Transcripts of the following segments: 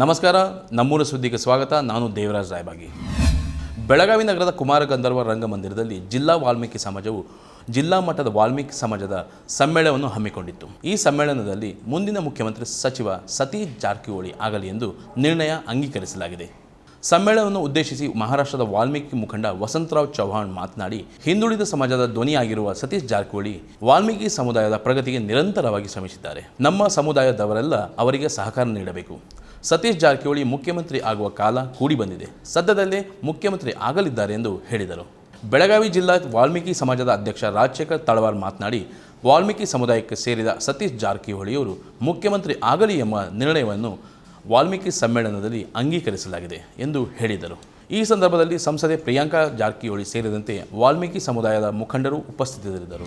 ನಮಸ್ಕಾರ, ನಮ್ಮೂರ ಸುದ್ದಿಗೆ ಸ್ವಾಗತ. ನಾನು ದೇವರಾಜ್ ರಾಯಬಾಗಿ. ಬೆಳಗಾವಿ ನಗರದ ಕುಮಾರ ಗಂಧರ್ವ ರಂಗಮಂದಿರದಲ್ಲಿ ಜಿಲ್ಲಾ ವಾಲ್ಮೀಕಿ ಸಮಾಜವು ಜಿಲ್ಲಾ ಮಟ್ಟದ ವಾಲ್ಮೀಕಿ ಸಮಾಜದ ಸಮ್ಮೇಳನವನ್ನು ಹಮ್ಮಿಕೊಂಡಿತ್ತು. ಈ ಸಮ್ಮೇಳನದಲ್ಲಿ ಮುಂದಿನ ಮುಖ್ಯಮಂತ್ರಿ ಸಚಿವ ಸತೀಶ್ ಜಾರಕಿಹೊಳಿ ಆಗಲಿ ಎಂದು ನಿರ್ಣಯ ಅಂಗೀಕರಿಸಲಾಗಿದೆ. ಸಮ್ಮೇಳನವನ್ನು ಉದ್ದೇಶಿಸಿ ಮಹಾರಾಷ್ಟ್ರದ ವಾಲ್ಮೀಕಿ ಮುಖಂಡ ವಸಂತರಾವ್ ಚೌಹಾಣ್ ಮಾತನಾಡಿ, ಹಿಂದುಳಿದ ಸಮಾಜದ ಧ್ವನಿಯಾಗಿರುವ ಸತೀಶ್ ಜಾರಕಿಹೊಳಿ ವಾಲ್ಮೀಕಿ ಸಮುದಾಯದ ಪ್ರಗತಿಗೆ ನಿರಂತರವಾಗಿ ಶ್ರಮಿಸಿದ್ದಾರೆ. ನಮ್ಮ ಸಮುದಾಯದವರೆಲ್ಲ ಅವರಿಗೆ ಸಹಕಾರ ನೀಡಬೇಕು. ಸತೀಶ್ ಜಾರಕಿಹೊಳಿ ಮುಖ್ಯಮಂತ್ರಿ ಆಗುವ ಕಾಲ ಕೂಡಿ ಬಂದಿದೆ. ಸದ್ಯದಲ್ಲೇ ಮುಖ್ಯಮಂತ್ರಿ ಆಗಲಿದ್ದಾರೆ ಎಂದು ಹೇಳಿದರು. ಬೆಳಗಾವಿ ಜಿಲ್ಲಾ ವಾಲ್ಮೀಕಿ ಸಮಾಜದ ಅಧ್ಯಕ್ಷ ರಾಜಶೇಖರ್ ತಳವಾರ್ ಮಾತನಾಡಿ, ವಾಲ್ಮೀಕಿ ಸಮುದಾಯಕ್ಕೆ ಸೇರಿದ ಸತೀಶ್ ಜಾರಕಿಹೊಳಿಯವರು ಮುಖ್ಯಮಂತ್ರಿ ಆಗಲಿ ಎಂಬ ನಿರ್ಣಯವನ್ನು ವಾಲ್ಮೀಕಿ ಸಮ್ಮೇಳನದಲ್ಲಿ ಅಂಗೀಕರಿಸಲಾಗಿದೆ ಎಂದು ಹೇಳಿದರು. ಈ ಸಂದರ್ಭದಲ್ಲಿ ಸಂಸದೆ ಪ್ರಿಯಾಂಕಾ ಜಾರಕಿಹೊಳಿ ಸೇರಿದಂತೆ ವಾಲ್ಮೀಕಿ ಸಮುದಾಯದ ಮುಖಂಡರು ಉಪಸ್ಥಿತರಿದ್ದರು.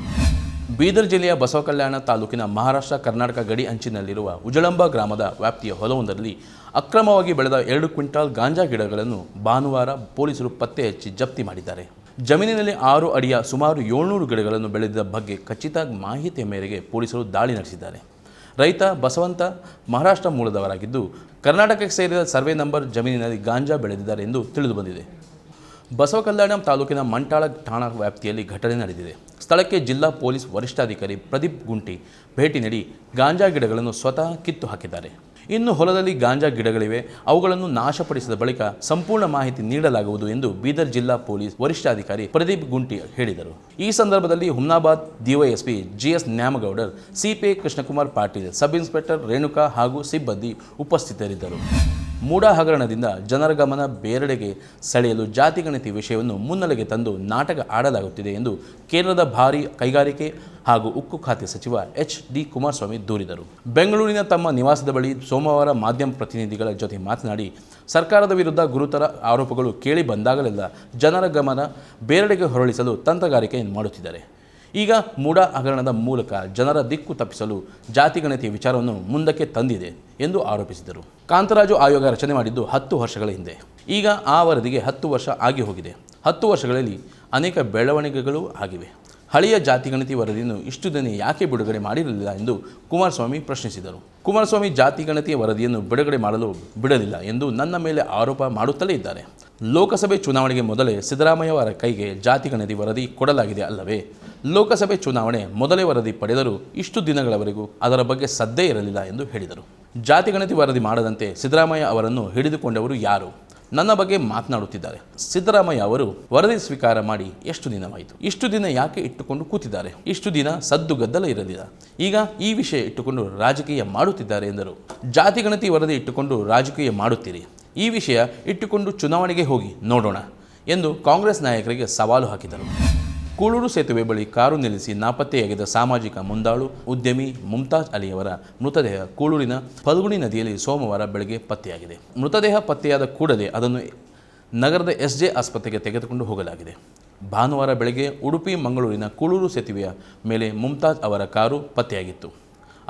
ಬೀದರ್ ಜಿಲ್ಲೆಯ ಬಸವಕಲ್ಯಾಣ ತಾಲೂಕಿನ ಮಹಾರಾಷ್ಟ್ರ ಕರ್ನಾಟಕ ಗಡಿ ಅಂಚಿನಲ್ಲಿರುವ ಉಜಳಂಬ ಗ್ರಾಮದ ವ್ಯಾಪ್ತಿಯ ಹೊಲವೊಂದರಲ್ಲಿ ಅಕ್ರಮವಾಗಿ ಬೆಳೆದ ಎರಡು ಕ್ವಿಂಟಾಲ್ ಗಾಂಜಾ ಗಿಡಗಳನ್ನು ಭಾನುವಾರ ಪೊಲೀಸರು ಪತ್ತೆ ಹಚ್ಚಿ ಜಪ್ತಿ ಮಾಡಿದ್ದಾರೆ. ಜಮೀನಿನಲ್ಲಿ ಆರು ಅಡಿಯ ಸುಮಾರು ಏಳ್ನೂರು ಗಿಡಗಳನ್ನು ಬೆಳೆದಿದ್ದ ಬಗ್ಗೆ ಖಚಿತ ಮಾಹಿತಿಯ ಮೇರೆಗೆ ಪೊಲೀಸರು ದಾಳಿ ನಡೆಸಿದ್ದಾರೆ. ರೈತ ಬಸವಂತ ಮಹಾರಾಷ್ಟ್ರ ಮೂಲದವರಾಗಿದ್ದು, ಕರ್ನಾಟಕಕ್ಕೆ ಸೇರಿದ ಸರ್ವೆ ನಂಬರ್ ಜಮೀನಿನಲ್ಲಿ ಗಾಂಜಾ ಬೆಳೆದಿದ್ದಾರೆ ಎಂದು ತಿಳಿದುಬಂದಿದೆ ಬಸವಕಲ್ಯಾಣ ತಾಲೂಕಿನ ಮಂಟಾಳ ಠಾಣಾ ವ್ಯಾಪ್ತಿಯಲ್ಲಿ ಘಟನೆ ನಡೆದಿದೆ. ಸ್ಥಳಕ್ಕೆ ಜಿಲ್ಲಾ ಪೊಲೀಸ್ ವರಿಷ್ಠಾಧಿಕಾರಿ ಪ್ರದೀಪ್ ಗುಂಟಿ ಭೇಟಿ ನೀಡಿ ಗಾಂಜಾ ಗಿಡಗಳನ್ನು ಸ್ವತಃ ಕಿತ್ತು ಹಾಕಿದ್ದಾರೆ. ಇನ್ನು ಹೊಲದಲ್ಲಿ ಗಾಂಜಾ ಗಿಡಗಳಿವೆ. ಅವುಗಳನ್ನು ನಾಶಪಡಿಸಿದ ಬಳಿಕ ಸಂಪೂರ್ಣ ಮಾಹಿತಿ ನೀಡಲಾಗುವುದು ಎಂದು ಬೀದರ್ ಜಿಲ್ಲಾ ಪೊಲೀಸ್ ವರಿಷ್ಠಾಧಿಕಾರಿ ಪ್ರದೀಪ್ ಗುಂಟಿ ಹೇಳಿದರು. ಈ ಸಂದರ್ಭದಲ್ಲಿ Humnabad DYSP GS Nyamagoudar CPI Krishnakumar Patil, sub inspector Renuka ಹಾಗೂ ಸಿಬ್ಬಂದಿ ಉಪಸ್ಥಿತರಿದ್ದರು. ಮೂಡ ಹಗರಣದಿಂದ ಜನರ ಗಮನ ಬೇರೆಡೆಗೆ ಸೆಳೆಯಲು ಜಾತಿ ಗಣತಿ ವಿಷಯವನ್ನು ಮುನ್ನೆಲೆಗೆ ತಂದು ನಾಟಕ ಆಡಲಾಗುತ್ತಿದೆ ಎಂದು ಕೇಂದ್ರದ ಭಾರಿ ಕೈಗಾರಿಕೆ ಹಾಗೂ ಉಕ್ಕು ಖಾತೆ ಸಚಿವ ಎಚ್ ಡಿ ಕುಮಾರಸ್ವಾಮಿ ದೂರಿದರು. ಬೆಂಗಳೂರಿನ ತಮ್ಮ ನಿವಾಸದ ಬಳಿ ಸೋಮವಾರ ಮಾಧ್ಯಮ ಪ್ರತಿನಿಧಿಗಳ ಜೊತೆ ಮಾತನಾಡಿ, ಸರ್ಕಾರದ ವಿರುದ್ಧ ಗುರುತರ ಆರೋಪಗಳು ಕೇಳಿ ಬಂದಾಗಲೆಲ್ಲ ಜನರ ಗಮನ ಬೇರೆಡೆಗೆ ಹೊರಳಿಸಲು ತಂತ್ರಗಾರಿಕೆ ಮಾಡುತ್ತಿದ್ದಾರೆ. ಈಗ ಮೂಡ ಹಗರಣದ ಮೂಲಕ ಜನರ ದಿಕ್ಕು ತಪ್ಪಿಸಲು ಜಾತಿ ಗಣತಿಯ ವಿಚಾರವನ್ನು ಮುಂದಕ್ಕೆ ತಂದಿದೆ ಎಂದು ಆರೋಪಿಸಿದರು. ಕಾಂತರಾಜು ಆಯೋಗ ರಚನೆ ಮಾಡಿದ್ದು ಹತ್ತು ವರ್ಷಗಳ ಹಿಂದೆ. ಈಗ ಆ ವರದಿಗೆ ಹತ್ತು ವರ್ಷ ಆಗಿ ಹೋಗಿದೆ. ಹತ್ತು ವರ್ಷಗಳಲ್ಲಿ ಅನೇಕ ಬೆಳವಣಿಗೆಗಳು ಆಗಿವೆ. ಹಳೆಯ ಜಾತಿ ಗಣತಿ ವರದಿಯನ್ನು ಇಷ್ಟು ದಿನ ಯಾಕೆ ಬಿಡುಗಡೆ ಮಾಡಿರಲಿಲ್ಲ ಎಂದು ಕುಮಾರಸ್ವಾಮಿ ಪ್ರಶ್ನಿಸಿದರು. ಕುಮಾರಸ್ವಾಮಿ ಜಾತಿ ಗಣತಿಯ ವರದಿಯನ್ನು ಬಿಡುಗಡೆ ಮಾಡಲು ಬಿಡಲಿಲ್ಲ ಎಂದು ನನ್ನ ಮೇಲೆ ಆರೋಪ ಮಾಡುತ್ತಲೇ ಇದ್ದಾರೆ. ಲೋಕಸಭೆ ಚುನಾವಣೆಗೆ ಮೊದಲೇ ಸಿದ್ದರಾಮಯ್ಯ ಅವರ ಕೈಗೆ ಜಾತಿ ಗಣತಿ ವರದಿ ಕೊಡಲಾಗಿದೆ ಅಲ್ಲವೇ? ಲೋಕಸಭೆ ಚುನಾವಣೆ ಮೊದಲೇ ವರದಿ ಪಡೆದರೂ ಇಷ್ಟು ದಿನಗಳವರೆಗೂ ಅದರ ಬಗ್ಗೆ ಸದ್ದೇ ಇರಲಿಲ್ಲ ಎಂದು ಹೇಳಿದರು. ಜಾತಿ ಗಣತಿ ವರದಿ ಮಾಡದಂತೆ ಸಿದ್ದರಾಮಯ್ಯ ಅವರನ್ನು ಹಿಡಿದುಕೊಂಡವರು ಯಾರು? ನನ್ನ ಬಗ್ಗೆ ಮಾತನಾಡುತ್ತಿದ್ದಾರೆ. ಸಿದ್ದರಾಮಯ್ಯ ಅವರು ವರದಿ ಸ್ವೀಕಾರ ಮಾಡಿ ಎಷ್ಟು ದಿನವಾಯಿತು? ಇಷ್ಟು ದಿನ ಯಾಕೆ ಇಟ್ಟುಕೊಂಡು ಕೂತಿದ್ದಾರೆ? ಇಷ್ಟು ದಿನ ಸದ್ದು ಗದ್ದಲ ಇರಲಿಲ್ಲ. ಈಗ ಈ ವಿಷಯ ಇಟ್ಟುಕೊಂಡು ರಾಜಕೀಯ ಮಾಡುತ್ತಿದ್ದಾರೆ ಎಂದರು. ಜಾತಿ ಗಣತಿ ವರದಿ ಇಟ್ಟುಕೊಂಡು ರಾಜಕೀಯ ಮಾಡುತ್ತೀರಿ? ಈ ವಿಷಯ ಇಟ್ಟುಕೊಂಡು ಚುನಾವಣೆಗೆ ಹೋಗಿ ನೋಡೋಣ ಎಂದು ಕಾಂಗ್ರೆಸ್ ನಾಯಕರಿಗೆ ಸವಾಲು ಹಾಕಿದರು. ಕೂಳೂರು ಸೇತುವೆ ಬಳಿ ಕಾರು ನಿಲ್ಲಿಸಿ ನಾಪತ್ತೆಯಾಗಿದ್ದ ಸಾಮಾಜಿಕ ಮುಂದಾಳು ಉದ್ಯಮಿ ಮುಮ್ತಾಜ್ ಅಲಿಯವರ ಮೃತದೇಹ ಕೂಳೂರಿನ ಫಲ್ಗುಣಿ ನದಿಯಲ್ಲಿ ಸೋಮವಾರ ಬೆಳಗ್ಗೆ ಪತ್ತೆಯಾಗಿದೆ. ಮೃತದೇಹ ಪತ್ತೆಯಾದ ಕೂಡಲೇ ಅದನ್ನು ನಗರದ ಎಸ್ ಜೆ ಆಸ್ಪತ್ರೆಗೆ ತೆಗೆದುಕೊಂಡು ಹೋಗಲಾಗಿದೆ. ಭಾನುವಾರ ಬೆಳಗ್ಗೆ ಉಡುಪಿ ಮಂಗಳೂರಿನ ಕೂಳೂರು ಸೇತುವೆಯ ಮೇಲೆ ಮುಮ್ತಾಜ್ ಅವರ ಕಾರು ಪತ್ತೆಯಾಗಿತ್ತು.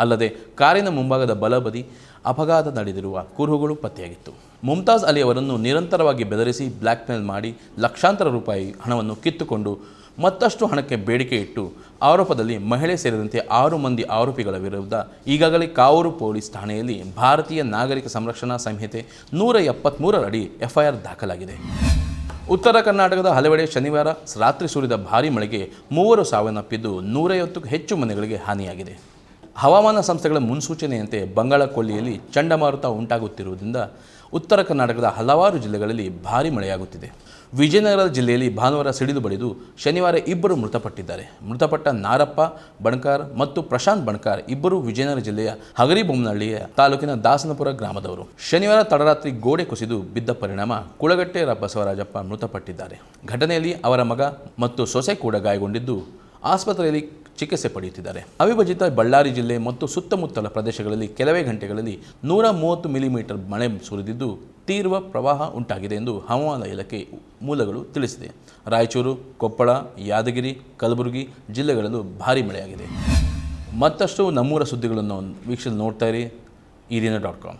ಅಲ್ಲದೆ ಕಾರಿನ ಮುಂಭಾಗದ ಬಲಬದಿ ಅಪಘಾತ ನಡೆದಿರುವ ಕುರುಹುಗಳು ಪತ್ತೆಯಾಗಿತ್ತು. ಮುಮ್ತಾಜ್ ಅಲಿ ಅವರನ್ನು ನಿರಂತರವಾಗಿ ಬೆದರಿಸಿ ಬ್ಲ್ಯಾಕ್ಮೇಲ್ ಮಾಡಿ ಲಕ್ಷಾಂತರ ರೂಪಾಯಿ ಹಣವನ್ನು ಕಿತ್ತುಕೊಂಡು ಮತ್ತಷ್ಟು ಹಣಕ್ಕೆ ಬೇಡಿಕೆ ಇಟ್ಟು ಆರೋಪದಲ್ಲಿ ಮಹಿಳೆ ಸೇರಿದಂತೆ ಆರು ಮಂದಿ ಆರೋಪಿಗಳ ವಿರುದ್ಧ ಈಗಾಗಲೇ ಕಾವೂರು ಪೊಲೀಸ್ ಠಾಣೆಯಲ್ಲಿ ಭಾರತೀಯ ನಾಗರಿಕ ಸಂರಕ್ಷಣಾ ಸಂಹಿತೆ ನೂರ ಎಪ್ಪತ್ತ್ಮೂರರಡಿ ಎಫ್ಐಆರ್ ದಾಖಲಾಗಿದೆ. ಉತ್ತರ ಕರ್ನಾಟಕದ ಹಲವೆಡೆ ಶನಿವಾರ ರಾತ್ರಿ ಸುರಿದ ಭಾರೀ ಮಳೆಗೆ ಮೂವರು ಸಾವನ್ನಪ್ಪಿದ್ದು ನೂರೈವತ್ತಕ್ಕೂ ಹೆಚ್ಚು ಮನೆಗಳಿಗೆ ಹಾನಿಯಾಗಿದೆ. ಹವಾಮಾನ ಸಂಸ್ಥೆಗಳ ಮುನ್ಸೂಚನೆಯಂತೆ ಬಂಗಾಳ ಕೊಲ್ಲಿಯಲ್ಲಿ ಚಂಡಮಾರುತ ಉಂಟಾಗುತ್ತಿರುವುದರಿಂದ ಉತ್ತರ ಕರ್ನಾಟಕದ ಹಲವಾರು ಜಿಲ್ಲೆಗಳಲ್ಲಿ ಭಾರೀ ಮಳೆಯಾಗುತ್ತಿದೆ. ವಿಜಯನಗರ ಜಿಲ್ಲೆಯಲ್ಲಿ ಭಾನುವಾರ ಸಿಡಿದು ಬಡಿದು ಶನಿವಾರ ಇಬ್ಬರು ಮೃತಪಟ್ಟಿದ್ದಾರೆ. ಮೃತಪಟ್ಟ ನಾರಪ್ಪ ಬಣಕಾರ್ ಮತ್ತು ಪ್ರಶಾಂತ್ ಬಣಕಾರ್ ಇಬ್ಬರು ವಿಜಯನಗರ ಜಿಲ್ಲೆಯ ಹಗರಿಬೊಮ್ಮನಹಳ್ಳಿಯ ತಾಲೂಕಿನ ದಾಸನಪುರ ಗ್ರಾಮದವರು. ಶನಿವಾರ ತಡರಾತ್ರಿ ಗೋಡೆ ಕುಸಿದು ಬಿದ್ದ ಪರಿಣಾಮ ಕುಳಗಟ್ಟೆ ಬಸವರಾಜಪ್ಪ ಮೃತಪಟ್ಟಿದ್ದಾರೆ. ಘಟನೆಯಲ್ಲಿ ಅವರ ಮಗ ಮತ್ತು ಸೊಸೆ ಕೂಡ ಗಾಯಗೊಂಡಿದ್ದು ಆಸ್ಪತ್ರೆಯಲ್ಲಿ ಚಿಕಿತ್ಸೆ ಪಡೆಯುತ್ತಿದ್ದಾರೆ. ಅವಿಭಜಿತ ಬಳ್ಳಾರಿ ಜಿಲ್ಲೆ ಮತ್ತು ಸುತ್ತಮುತ್ತಲ ಪ್ರದೇಶಗಳಲ್ಲಿ ಕೆಲವೇ ಗಂಟೆಗಳಲ್ಲಿ ನೂರ ಮೂವತ್ತು ಮಿಲಿಮೀಟರ್ ಮಳೆ ಸುರಿದಿದ್ದು ತೀವ್ರ ಪ್ರವಾಹ ಉಂಟಾಗಿದೆ ಎಂದು ಹವಾಮಾನ ಇಲಾಖೆ ಮೂಲಗಳು ತಿಳಿಸಿದೆ. ರಾಯಚೂರು, ಕೊಪ್ಪಳ, ಯಾದಗಿರಿ, ಕಲಬುರಗಿ ಜಿಲ್ಲೆಗಳಲ್ಲೂ ಭಾರೀ ಮಳೆಯಾಗಿದೆ. ಮತ್ತಷ್ಟು ನಮ್ಮೂರ ಸುದ್ದಿಗಳನ್ನು ವೀಕ್ಷಿಸಲು ನೋಡ್ತಾ ಇರಿ, ಈ ಡಾಟ್ ಕಾಮ್.